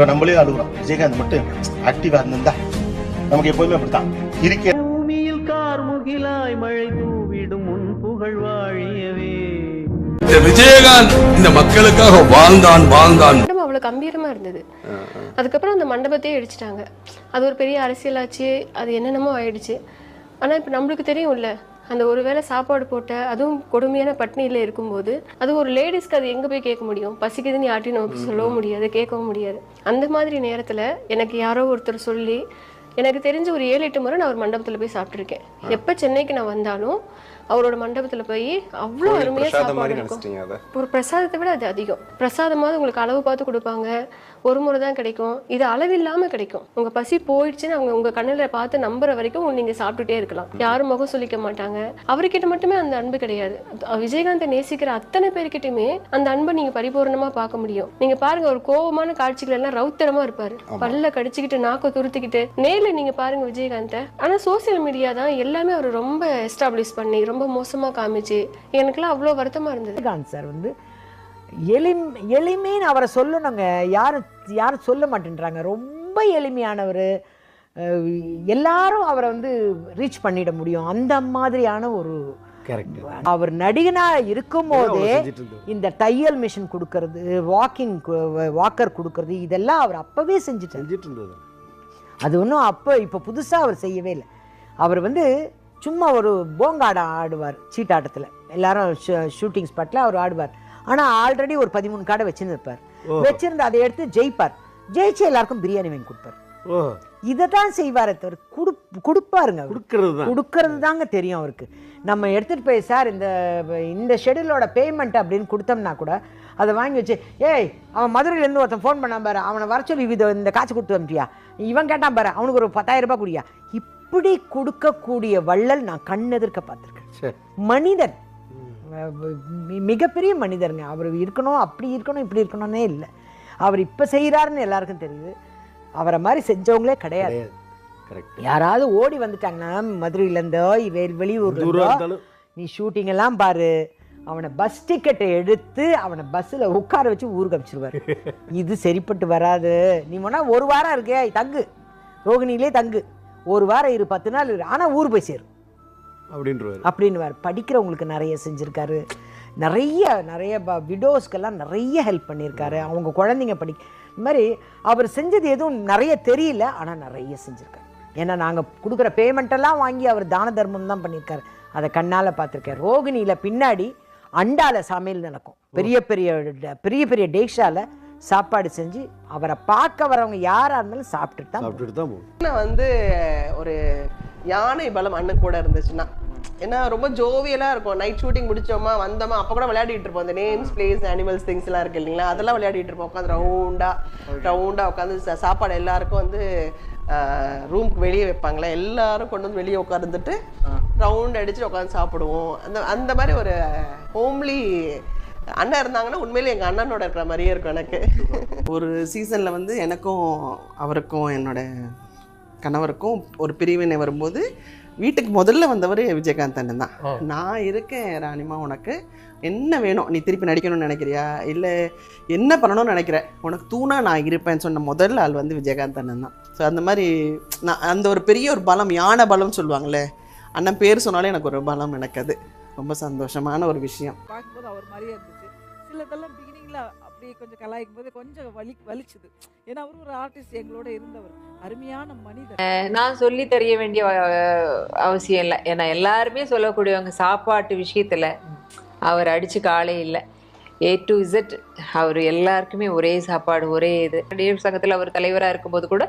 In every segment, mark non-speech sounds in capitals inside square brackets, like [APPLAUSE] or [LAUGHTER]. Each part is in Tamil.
இப்போ நம்மளே அழுகுறோம். விஜயகாந்த் மட்டும் ஆக்டிவா இருந்திருந்தா நமக்கு எப்போதுமே அப்படித்தான். இருக்கே பூமியில் கார்முகிலாய் மழை தூவிடும் உன் புகழ் வாழியவே. இந்த விஜயகாந்த் இந்த மக்களுக்காக வாழ்ந்தான் வாழ்ந்தான். மண்டபம் அவ்வளோ கம்பீரமா இருந்தது. அதுக்கப்புறம் அந்த மண்டபத்தையே இடிச்சிட்டாங்க. அது ஒரு பெரிய அரசியலாச்சு அது என்னென்னமோ ஆயிடுச்சு. ஆனா இப்போ நம்மளுக்கு தெரியும்ல அந்த ஒரு வேளை சாப்பாடு போட்ட அதுவும் கொடுமையான பட்னியில் இருக்கும்போது அது ஒரு லேடிஸ்க்கு அது எங்கே போய் கேட்க முடியும்? பசிக்குதுன்னு யார்ட்டையும் நம்ம சொல்லவும் முடியாது கேட்கவும் முடியாது. அந்த மாதிரி நேரத்தில் எனக்கு யாரோ ஒருத்தர் சொல்லி எனக்கு தெரிஞ்ச ஒரு ஏழு எட்டு முறை நான் ஒரு மண்டபத்தில் போய் சாப்பிட்ருக்கேன் எப்போ சென்னைக்கு நான் வந்தாலும் அவரோட மண்டபத்தில் போய் அவ்வளோ அருமையாக சாப்பாடு இருக்கும். ஒரு பிரசாதத்தை விட அது அதிகம். பிரசாதமாவது உங்களுக்கு அளவு பார்த்து கொடுப்பாங்க. ஒரு முறை தான் கிடைக்கும். இது அளவில்லாமல் கிடைக்கும். உங்கள் பசி போயிடுச்சுன்னு அவங்க உங்கள் கண்ணில் பார்த்து நம்புற வரைக்கும் நீங்கள் சாப்பிட்டுட்டே இருக்கலாம். யாரும் முகம் சொல்லிக்க மாட்டாங்க. அவர்கிட்ட மட்டுமே அந்த அன்பு கிடையாது. விஜயகாந்தை நேசிக்கிற அத்தனை பேர்கிட்டயுமே அந்த அன்பை நீங்கள் பரிபூர்ணமாக பார்க்க முடியும். நீங்கள் பாருங்க ஒரு கோபமான காட்சிகள் எல்லாம் ரவுத்தரமா இருப்பாரு. பல்ல கடிச்சுக்கிட்டு நாக்க துருத்திக்கிட்டு நேர்ல நீங்க பாருங்க விஜயகாந்தை. ஆனா சோசியல் மீடியா தான் எல்லாமே அவர் ரொம்ப எஸ்டாப்ளிஷ் பண்ணி ரொம்ப மோசமா காமிச்சு. எனக்குலாம் அவ்வளோ வருத்தமா இருந்தது. விஜயகாந்த் சார் வந்து எளிம் எளிமைன்னு அவரை சொல்லணுங்க. யாரும் யாரும் சொல்ல மாட்டேன்றாங்க. ரொம்ப எளிமையானவர். எல்லாரும் அவரை வந்து ரீச் பண்ணிட முடியும். அந்த மாதிரியான ஒரு அவர் நடிகனா இருக்கும் போதே இந்த தையல் மிஷின் கொடுக்கறது வாக்கிங் வாக்கர் கொடுக்கறது இதெல்லாம் அவர் அப்பவே செஞ்சுட்டு இருந்தது அது ஒன்றும் அப்போ இப்போ புதுசாக அவர் செய்யவே இல்லை. அவர் வந்து சும்மா ஒரு போங்காடம் ஆடுவார் சீட்டாட்டத்தில். எல்லாரும் ஷூட்டிங் ஸ்பாட்டில் அவர் ஆடுவார். ஆனால் ஆல்ரெடி ஒரு பதிமூணு காடை வச்சுன்னு இருப்பார் வச்சிருந்து அதை எடுத்து ஜெயிப்பார். ஜெயிச்சு எல்லாருக்கும் பிரியாணி வாங்கி கொடுப்பார். இதை தான் செய்வாரே தவிர குடு கொடுப்பாருங்க. கொடுக்கறது கொடுக்கறது தாங்க தெரியும் அவருக்கு. நம்ம எடுத்துகிட்டு போய் சார் இந்த இந்த ஷெடியூலோட பேமெண்ட் அப்படின்னு கொடுத்தோம்னா கூட அதை வாங்கி வச்சு ஏய் அவன் மதுரையிலேருந்து ஒருத்தன் ஃபோன் பண்ணான் பாரு அவனை வர சொல்லி இது இந்த காசு கொடுத்து வந்துட்டியா இவன் கேட்டான் பாரு அவனுக்கு ஒரு பத்தாயிரம் ரூபாய் குடியா? இப்படி கொடுக்கக்கூடிய வள்ளல் நான் கண்ணெதிர்க்க பார்த்துருக்கேன். மனிதன். மிகப்பெரிய மனிதருங்க. அவர் இருக்கணும் அப்படி இருக்கணும் இப்படி இருக்கணும்னே இல்லை. அவர் இப்போ செய்கிறாருன்னு எல்லாருக்கும் தெரியுது. அவரை மாதிரி செஞ்சவங்களே கிடையாது. யாராவது ஓடி வந்துட்டாங்கன்னா மதுரையிலேருந்தோ வெளியூர்ல நீ ஷூட்டிங் எல்லாம் பாரு. அவனை பஸ் டிக்கெட்டை எடுத்து அவனை பஸ்ஸில் உட்கார வச்சு ஊருக்கு அனுப்பிச்சிருவார். [LAUGHS] இது சரிப்பட்டு வராது. நீ வேணா ஒரு வாரம் இருக்கே தங்கு. ரோகிணிலே தங்கு. ஒரு வாரம் இரு பத்து நாள் இரு ஆனால் ஊர் போய் சேரும். அப்படின்றவாரு. அப்படின்னுவார். படிக்கிறவங்களுக்கு நிறைய செஞ்சுருக்காரு. நிறைய நிறைய விடோஸ்க்கெல்லாம் நிறைய ஹெல்ப் பண்ணியிருக்காரு. அவங்க குழந்தைங்க படி இந்த மாதிரி அவர் செஞ்சது எதுவும் நிறைய தெரியல ஆனால் நிறைய செஞ்சுருக்காரு. ஏன்னா நாங்கள் கொடுக்குற பேமெண்ட்டெல்லாம் வாங்கி அவர் தான தர்மம் தான் பண்ணியிருக்காரு. அதை கண்ணால் பார்த்துருக்காரு ரோகிணியில் பின்னாடி அண்டால சமையல் நடக்கும். பெரிய பெரிய பெரிய பெரிய டேக்ஷால சாப்பாடு செஞ்சு அவரை பார்க்க வரவங்க யாராக இருந்தாலும் சாப்பிட்டுட்டு தான் சாப்பிட்டுட்டு தான் போகும் வந்து ஒரு யானை பலம் அண்ணன் கூட இருந்துச்சுன்னா ஏன்னா ரொம்ப ஜோவியலாக இருக்கும். நைட் ஷூட்டிங் முடிச்சோமா வந்தோமா அப்போ கூட விளையாடிட்டு இருப்போம். அந்த நேம்ஸ் பிளேஸ் அனிமல்ஸ் திங்ஸ் எல்லாம் இருக்கு இல்லைங்களா? அதெல்லாம் விளையாடிட்டு இருப்போம். உட்காந்து ரவுண்டா ரவுண்டா உட்காந்து சா- சாப்பாடு எல்லாருக்கும் வந்து ரூமுக்கு வெளியே வைப்பாங்களே. எல்லாரும் கொண்டு வந்து வெளியே உட்காந்துட்டு ரவுண்ட் அடிச்சு உட்காந்து சாப்பிடுவோம். அந்த அந்த மாதிரி ஒரு ஹோம்லி அண்ணன் இருந்தாங்கன்னா உண்மையிலே எங்கள் அண்ணனோட இருக்கிற மாதிரியே இருக்கும் எனக்கு. ஒரு சீசனில் வந்து எனக்கும் அவருக்கும் என்னோட கணவருக்கும் ஒரு பிரிவினை வரும்போது வீட்டுக்கு முதல்ல வந்தவர் விஜயகாந்த் அண்ணன் தான். நான் இருக்கேன் ராணிமா உனக்கு. என்ன வேணும்? நீ திருப்பி நடிக்கணும்னு நினைக்கிறியா? இல்லை என்ன பண்ணணும்னு நினைக்கிற? உனக்கு தூணா நான் இருப்பேன்னு சொன்ன முதல் ஆள் வந்து விஜயகாந்த் அண்ணன் தான். ஸோ அந்த மாதிரி நான் அந்த ஒரு பெரிய ஒரு பலம் யானை பலம் சொல்லுவாங்களே அண்ணன் பேர் சொன்னாலே எனக்கு ஒரு பலம் எனக்கு அது. ரொம்ப சந்தோஷமான ஒரு விஷயம். பார்க்கும்போது அவர் மாதிரியே இருந்துச்சு. சிலதெல்லாம் பிகினிங்கில் அப்படியே கொஞ்சம் கலாய்க்கும் போது கொஞ்சம் வலி வலிச்சுது. ஏன்னா அவர் ஒரு ஆர்டிஸ்ட் எங்களோட இருந்தவர். அருமையான மனிதர். நான் சொல்லி தெரிய வேண்டிய அவசியம் இல்லை. ஏன்னா எல்லாருமே சொல்லக்கூடியவங்க சாப்பாட்டு விஷயத்துல அவர் அடிச்சு காலே இல்லை. ஏ டு இசட் அவர் எல்லாருக்குமே ஒரே சாப்பாடு ஒரே இது. நடிகர் சங்கத்தில் அவர் தலைவராக இருக்கும்போது கூட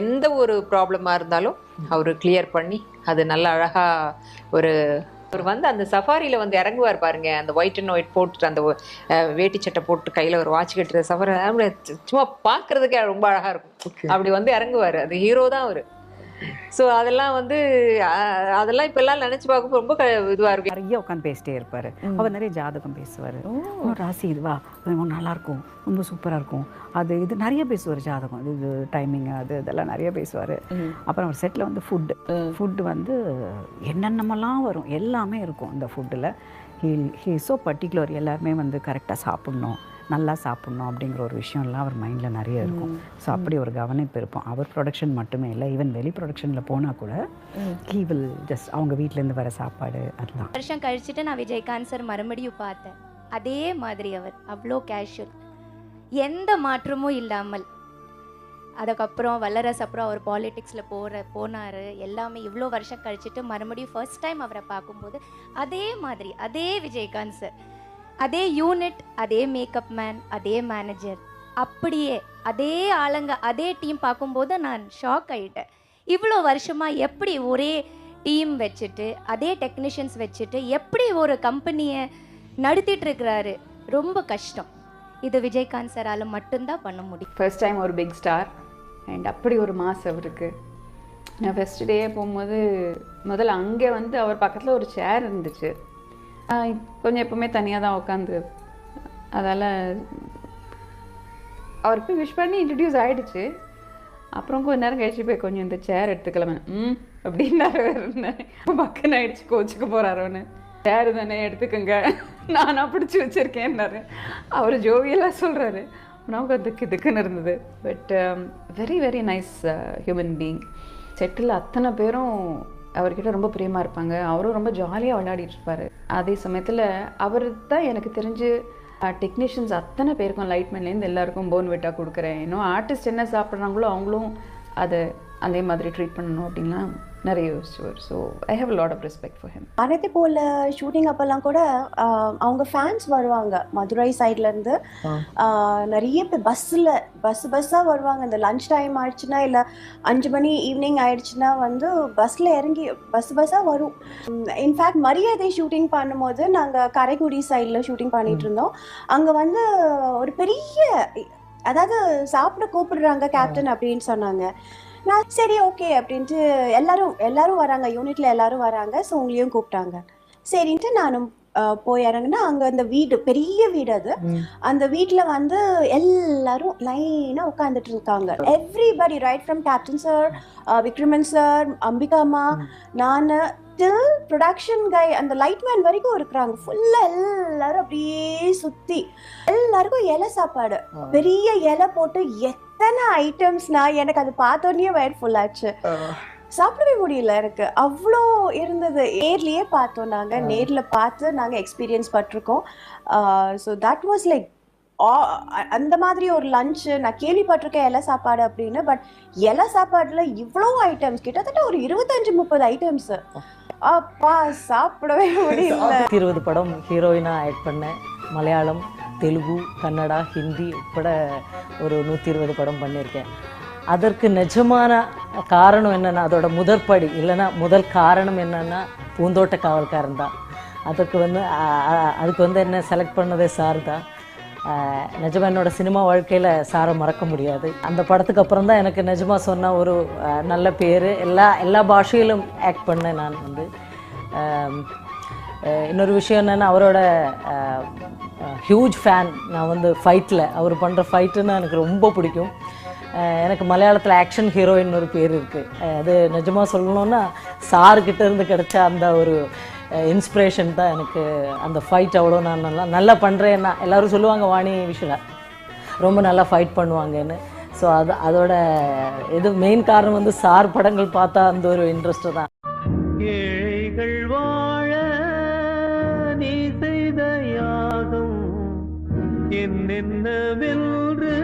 எந்த ஒரு ப்ராப்ளமாக இருந்தாலும் அவர் கிளியர் பண்ணி அது நல்ல அழகாக ஒரு அவர் வந்து அந்த சஃபாரியில் வந்து இறங்குவார் பாருங்க. அந்த ஒயிட் அண்ட் ஒயிட் போட்டு அந்த வேட்டி சட்டை போட்டு கையில் ஒரு வாட்ச் கட்டுற சஃபாரி சும்மா பார்க்கறதுக்கே ரொம்ப அழகாக இருக்கும். அப்படி வந்து இறங்குவார். அது ஹீரோ தான் அவர். ஸோ அதெல்லாம் வந்து அதெல்லாம் இப்பெல்லாம் நினச்சி பார்க்கும்போது ரொம்ப க- இதுவா இருக்கு. நிறைய உட்காந்து பேசிட்டே இருப்பாரு. அவர் நிறைய ஜாதகம் பேசுவார். ராசி இதுவா ரொம்ப நல்லா இருக்கும். ரொம்ப சூப்பராக இருக்கும். அது இது நிறைய பேசுவார் ஜாதகம். இது டைமிங் அது இதெல்லாம் நிறைய பேசுவார். அப்புறம் அவர் செட்டில் வந்து ஃபுட்டு ஃபுட்டு வந்து என்னென்னமெல்லாம் வரும் எல்லாமே இருக்கும். இந்த ஃபுட்டில் ஹீ ஹீ ஸோ பர்டிகுலர் எல்லாருமே வந்து கரெக்டாக சாப்பிட்ணும். நல்லா சாப்பிட்ணும் அப்படிங்கிற ஒரு விஷயம்லாம் அவர் மைண்டில் நிறைய இருக்கும். ஸோ அப்படி ஒரு கவனிப்பு இருக்கும் அவர் ப்ரொடக்ஷன் மட்டுமே இல்லை ஈவன் வெளி ப்ரொடக்ஷனில் போனால் கூட ஹீ வில் ஜஸ்ட் அவங்க வீட்டிலேருந்து வர சாப்பாடு அதெல்லாம் வருஷம் கழிச்சுட்டு நான் விஜயகாந்த் சார் மறுபடியும் பார்த்தேன். அதே மாதிரி அவர் அவ்வளோ கேஷுவல் எந்த மாற்றமும் இல்லாமல். அதுக்கப்புறம் வல்லரசு அப்புறம் அவர் பாலிடிக்ஸில் போகிற போனார். எல்லாமே இவ்வளோ வருஷம் கழிச்சிட்டு மறுபடியும் ஃபர்ஸ்ட் டைம் அவரை பார்க்கும்போது அதே மாதிரி அதே விஜயகாந்த் சார் அதே யூனிட் அதே மேக்கப் மேன் அதே மேனேஜர் அப்படியே அதே ஆளுங்க அதே டீம் பார்க்கும்போது நான் ஷாக் ஆகிட்டேன் இவ்வளோ வருஷமாக எப்படி ஒரே டீம் வச்சுட்டு அதே டெக்னீஷியன்ஸ் வச்சுட்டு எப்படி ஒரு கம்பெனியை நடத்திட்டு இருக்கிறாரு? ரொம்ப கஷ்டம். இது விஜயகாந்த் சாரால் மட்டும்தான் பண்ண முடியும். ஃபர்ஸ்ட் டைம் ஒரு பிக் ஸ்டார் அண்ட் அப்படி ஒரு மாஸ் அவருக்கு. நான் ஃபஸ்ட் டே போகும்போது முதல்ல அங்கே வந்து அவர் பக்கத்தில் ஒரு சேர் இருந்துச்சு. கொஞ்சம் எப்பவுமே தனியாக தான் உட்காந்து அதால் அவர் போய் விஷ் பண்ணி இன்ட்ரடியூஸ் ஆகிடுச்சு அப்புறம் கொஞ்ச நேரம் கழிச்சு போய் கொஞ்சம் இந்த சேர் எடுத்துக்கலாமே. ம் அப்படின்னாரு. பக்கம் ஆயிடுச்சு கோச்சுக்கு போகிறாரோன்னு சேர் தானே எடுத்துக்கோங்க. நானாக பிடிச்சி வச்சுருக்கேன்னாரு. அவர் ஜோவியெல்லாம் சொல்கிறாரு நமக்கு அது கிதுக்குன்னு இருந்தது. But very very nice human being settle அத்தனை பேரும் அவர்கிட்ட ரொம்ப பிரியமாக இருப்பாங்க. அவரும் ரொம்ப ஜாலியாக விளையாடிட்டு இருப்பார். அதே சமயத்தில் அவர் தான் எனக்கு தெரிஞ்சு டெக்னீஷியன்ஸ் அத்தனை பேருக்கும் லைட்மேன்லேருந்து எல்லாருக்கும் போன் வெட்டா கொடுக்குறேன். இன்னும் ஆர்டிஸ்ட் என்ன சாப்பிட்றாங்களோ அவங்களும் அதை அதே மாதிரி ட்ரீட் பண்ணணும் அப்படின்லாம் நிறைய யோசிச்சுவார் so I have lot of respect for him அதே போல் ஷூட்டிங் அப்போல்லாம் கூட அவங்க ஃபேன்ஸ் வருவாங்க. மதுரை சைட்லேருந்து நிறைய பேர் பஸ்ஸில் பஸ் பஸ்ஸாக வருவாங்க. இந்த லஞ்ச் டைம் ஆயிடுச்சுன்னா இல்லை அஞ்சு மணி ஈவினிங் ஆயிடுச்சுன்னா வந்து பஸ்ஸில் இறங்கி பஸ் பஸ்ஸாக வரும். இன்ஃபேக்ட் மரியாதை ஷூட்டிங் பண்ணும்போது நாங்கள் காரைக்குடி சைடில் ஷூட்டிங் பண்ணிட்டு இருந்தோம். அங்கே வந்து ஒரு பெரிய அதாவது சாப்பிட கூப்பிடுறாங்க கேப்டன் அப்படின்னு சொன்னாங்க. நான் சரி ஓகே அப்படின்ட்டு எல்லாரும் எல்லாரும் வராங்க. யூனிட்ல எல்லாரும் வராங்க. ஸோ உங்களையும் கூப்பிட்டாங்க. சரின்ட்டு நானும் போய் இறங்குனா அங்க அந்த வீடு பெரிய வீடு அது. அந்த வீட்ல வந்து எல்லாரும் லைனா உட்காந்துட்டு இருக்காங்க. Everybody right from captain sir Vikraman sir Ambika அம்மா நான் டில் ப்ரொடக்ஷன் கை அந்த லைட்மேன் வரைக்கும் இருக்கிறாங்க. ஃபுல்லா எல்லாரும் அப்படியே சுத்தி. எல்லாருக்கும் இலை சாப்பாடு. பெரிய இலை போட்டு எத்தனை ஐட்டம்ஸ்னா எனக்கு அது பார்த்தோன்னே வயிறு ஃபுல் ஆச்சு. சாப்பிடவே முடியல எனக்கு. அவ்வளோ இருந்தது. நேர்லயே பார்த்தோம் நாங்க. நேர்ல பார்த்து நாங்க எக்ஸ்பீரியன்ஸ் பட்டிருக்கோம். ஸோ தட் வாஸ் லைக் அந்த மாதிரி ஒரு லஞ்ச் நான் கேள்விப்பட்டிருக்கேன் இலை சாப்பாடு அப்படின்னு பட் இலை சாப்பாடுல இவ்வளோ ஐட்டம்ஸ் கிட்டத்தட்ட ஒரு இருபத்தஞ்சு முப்பது ஐட்டம்ஸ் அப்பா சாப்பிடவே முடியல. இருபது படம் ஹீரோயினாக ஆக்ட் பண்ணேன். மலையாளம் தெலுங்கு கன்னடா ஹிந்தி உட்பட ஒரு நூற்றி இருபது படம் பண்ணியிருக்கேன். அதற்கு நிஜமான காரணம் என்னென்னா அதோட முதற்படி இல்லைன்னா முதல் காரணம் என்னென்னா பூந்தோட்ட காவல்காரன் தான். அதுக்கு வந்து அதுக்கு வந்து என்ன செலக்ட் பண்ணதே சார் தான். நிஜமாக என்னோட சினிமா வாழ்க்கையில் சாரை மறக்க முடியாது. அந்த படத்துக்கு அப்புறம் தான் எனக்கு நிஜமாக சொன்ன ஒரு நல்ல பேர். எல்லா எல்லா பாஷையிலும் ஆக்ட் பண்ணேன் நான் வந்து. இன்னொரு விஷயம் என்னென்னா அவரோட ஹியூஜ் ஃபேன் நான் வந்து ஃபைட்டில் அவர் பண்ணுற ஃபைட்டுன்னு எனக்கு ரொம்ப பிடிக்கும். எனக்கு மலையாளத்தில் ஆக்ஷன் ஹீரோயின் ஒரு பேர் இருக்குது அது நிஜமாக சொல்லணுன்னா சார்கிட்ட இருந்து அந்த ஒரு இன்ஸ்பிரேஷன் தான் எனக்கு அந்த ஃபைட் அவ்வளோ நான் நல்லா நல்லா பண்ணுறேன்னா எல்லாரும் சொல்லுவாங்க வாணி விஷுவலா ரொம்ப நல்லா ஃபைட் பண்ணுவாங்கன்னு. ஸோ அது அதோட இது மெயின் காரணம் வந்து சார் படங்கள் பார்த்தா அந்த ஒரு இன்ட்ரெஸ்ட்டு தான். ஏழைகள் வாழ நீ செய்த யாகம் என்னென்ன வென்று